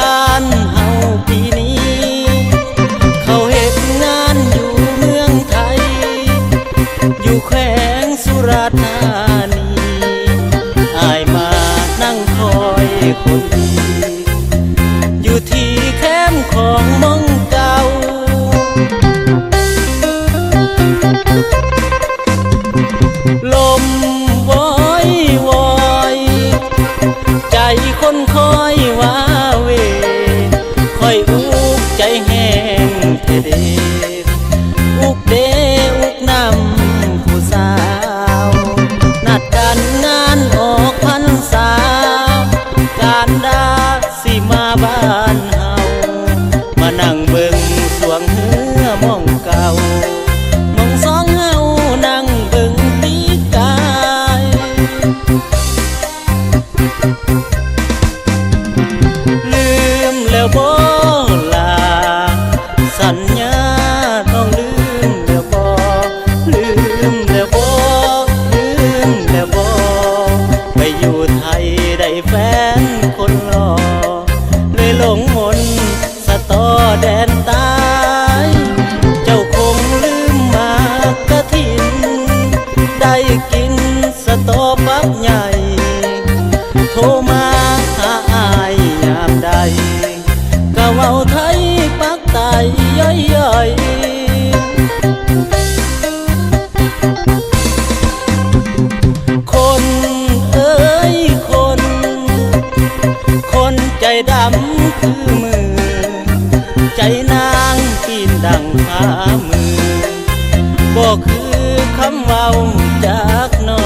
านเฮาปีนี้ เขาเห็นงานอยู่เมืองไทย อยู่แขวงสุราษฎร์ธานีอายมานั่งคอยคนดี คอยอุกใจแห้งเทเดอุกเดอุกนำผู้สาว นัดกันงานออกพรรษา การดาสิมาบ้านเฮามานั่งเบิ่ง ต้องลืมแล้วบ่ลืมแล้วบ่ลืมแล้วบ่ไปอยู่ไทยได้แฟนคนหล่อ คือมือ ใจนางกินดังหามือบอกคือคำเว้าจากน้อ